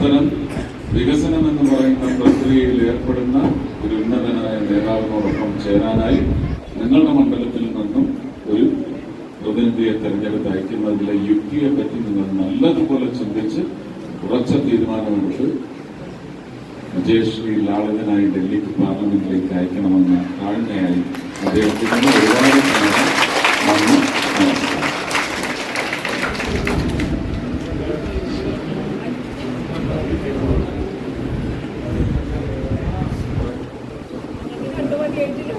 അത്തരം വികസനം എന്ന് പറയുന്ന പ്രക്രിയയിൽ ഏർപ്പെടുന്ന ഒരു ഉന്നതനായ നേതാവിനോടൊപ്പം ചേരാനായി നിങ്ങളുടെ മണ്ഡലത്തിൽ നിന്നും ഒരു പ്രതിനിധിയെ തെരഞ്ഞെടുത്ത് അയക്കുന്നതിലെ യുക്തിയെ പറ്റി നിങ്ങൾ നല്ലതുപോലെ ചിന്തിച്ച് ഉറച്ച തീരുമാനമെടുത്ത് വിജയശ്രീ ലാളിതനായി ഡൽഹിക്ക് പാർലമെന്റിലേക്ക് അയക്കണമെന്ന് താഴ്മയായി അദ്ദേഹത്തിന് ഒരുപാട് നന്ദി.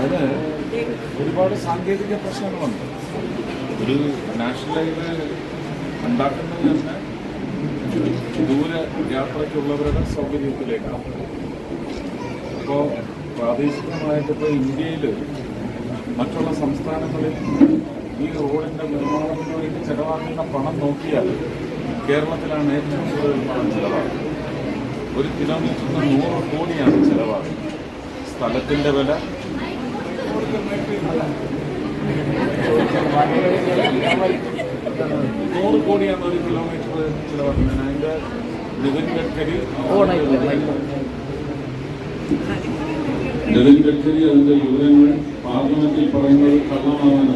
അതിന് ഒരുപാട് സാങ്കേതിക പ്രശ്നങ്ങളുണ്ട്. ഒരു നാഷണൽ ഹൈവേ ഉണ്ടാക്കുന്നത് തന്നെ ദൂര യാത്രയ്ക്കുള്ളവരുടെ സൗകര്യത്തിലേക്കാണ് അപ്പോൾ പ്രാദേശികമായിട്ട് ഇപ്പോൾ ഇന്ത്യയിൽ മറ്റുള്ള സംസ്ഥാനങ്ങളിൽ ഈ റോഡിന്റെ നിർമ്മാണത്തിന് വേണ്ടി ചെലവാക്കുന്ന പണം നോക്കിയാൽ കേരളത്തിലാണ് ഏറ്റവും കൂടുതൽ പണം ചെലവാകുന്നത്. ഒരു കിലോമീറ്ററിന് നൂറ് കോടിയാണ് ചെലവാകുന്നത്. സ്ഥലത്തിന്റെ വില നൂറ് കോടിയാണ് ഒരു കിലോമീറ്റർ ചിലവാക്കുന്നത് നിതിൻ ഗഡ്കരി നിതിൻ ഗഡ്കരി അതിന്റെ വിവരങ്ങൾ പാർലമെന്റിൽ പറയുന്നത് കള്ളമാകാൻ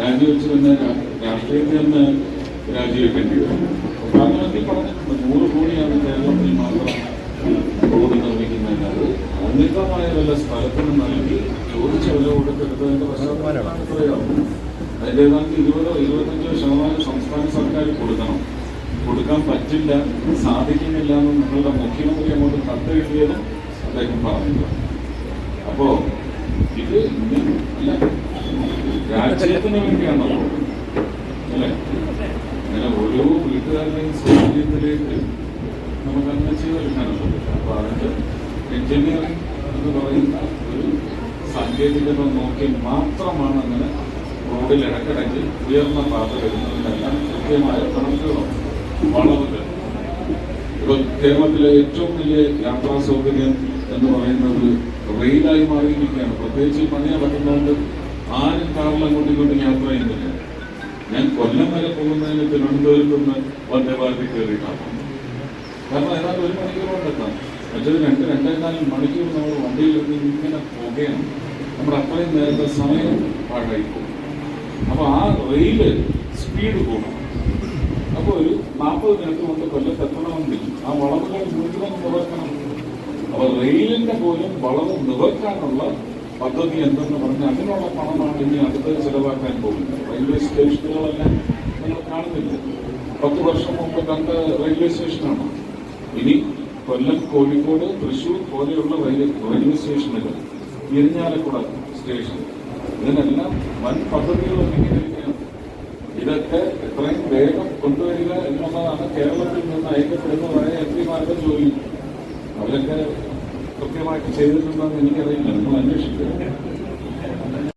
രാജിവെച്ച് തന്നെ രാഷ്ട്രീയത്തിൽ നിന്ന് രാജിവെക്കേണ്ടി വരും. പാർലമെന്റിൽ പറഞ്ഞിട്ടുണ്ട് നൂറ് കോടിയാണ് കേരളത്തിൽ അമിതമായ വല്ല സ്ഥലത്തിന് നൽകി ചോദിച്ച വില കൊടുത്തെടുത്തതിന്റെ പശ്ചാത്തലമാണ് ഇത്രയാവും അതിന്റെ ഇരുപതോ ഇരുപത്തഞ്ചോ ശതമാനം സംസ്ഥാന സർക്കാർ കൊടുക്കണം. കൊടുക്കാൻ പറ്റില്ല സാധിക്കുന്നില്ല എന്ന് നിങ്ങളുടെ മുഖ്യമന്ത്രി അങ്ങോട്ട് കത്ത് എഴുതിയതും അദ്ദേഹം പറഞ്ഞു അപ്പോ ഇത് അല്ല. രാജ്യത്തിന് വേണ്ടിയാണല്ലോ. അല്ലേ? അങ്ങനെ ഓരോ വീട്ടുകാരുടെയും സൗകര്യത്തിലേക്ക് നമുക്ക് അങ്ങനെ ചെയ്തെടുക്കാനല്ലോ അപ്പൊ അതിന്റെ എഞ്ചിനീയറിംഗ് എന്ന് പറയുന്ന ഒരു സാങ്കേതികത നോക്കി മാത്രമാണ് അങ്ങനെ റോഡിൽ ഇടക്കിടയ്ക്ക് ഉയർന്ന പാത വരുന്നതിനെല്ലാം കൃത്യമായ കണക്കുകളുണ്ട് വളവുകൾ ഇപ്പൊ കേരളത്തിലെ ഏറ്റവും വലിയ യാത്രാ സൗകര്യം എന്ന് പറയുന്നത് റെയിലായി മാറിയിരിക്കുകയാണ് പ്രത്യേകിച്ച് പണി നടക്കുന്നതുകൊണ്ട് ആരും കാറിൽ അങ്ങോട്ടും ഇങ്ങോട്ടും യാത്ര ചെയ്യുന്നില്ല ഞാൻ കൊല്ലം വരെ പോകുന്നതിന് തിരുവനന്തപുരത്ത് നിന്ന് വന്ദേ ഭാരതിൽ കയറിയിട്ടാണ് കാരണം ഏതാണ്ട് ഒരു മണിക്കൂർ മറ്റൊരു രണ്ട് രണ്ടേകാലും മണിക്കൂർ നമ്മൾ ഇരുന്ന് ഇങ്ങനെ പോകുകയാണ് നമ്മുടെ അത്രയും നേരത്തെ സമയം പാഴായി പോകും അപ്പോൾ ആ റെയിൽ സ്പീഡ് കൂടും അപ്പോൾ ഒരു നാൽപ്പത് മിനിറ്റ് കൊണ്ട് കൊല്ലത്ത് എത്തണമെങ്കിൽ ആ വളവുകൾ മുഴുവൻ നിവർക്കണം അപ്പോൾ റെയിലിന്റെ പോലും വളവ് നിവർക്കാനുള്ള പദ്ധതി എന്തെന്ന് പറഞ്ഞ് അതിനുള്ള പണമാണ് ഇനി അടുത്ത് ചിലവാക്കാൻ പോകുന്നത്. റെയിൽവേ സ്റ്റേഷനുകളെല്ലാം നിങ്ങൾ കാണുന്നില്ല? പത്ത് വർഷം മുമ്പ് കണ്ട റെയിൽവേ സ്റ്റേഷനാണ്. ഇനി കൊല്ലം കോഴിക്കോട് തൃശൂർ പോലെയുള്ള റെയിൽവേ സ്റ്റേഷനുകൾ ഇരിഞ്ഞാലക്കുട സ്റ്റേഷൻ. ഇതിനെല്ലാം വൻ പദ്ധതികൾ ഒരുക്കിയിരിക്കുകയാണ് ഇതൊക്കെ എത്രയും വേഗം കൊണ്ടുവരിക എന്നുള്ളതാണ് കേരളത്തിൽ നിന്ന് അയക്കപ്പെടുന്നതായ എം പിമാരുടെ ജോലി. അവരൊക്കെ കൃത്യമായിട്ട് ചെയ്തിട്ടുണ്ടെന്ന് എനിക്കറിയില്ല. നിങ്ങൾ അന്വേഷിക്കുക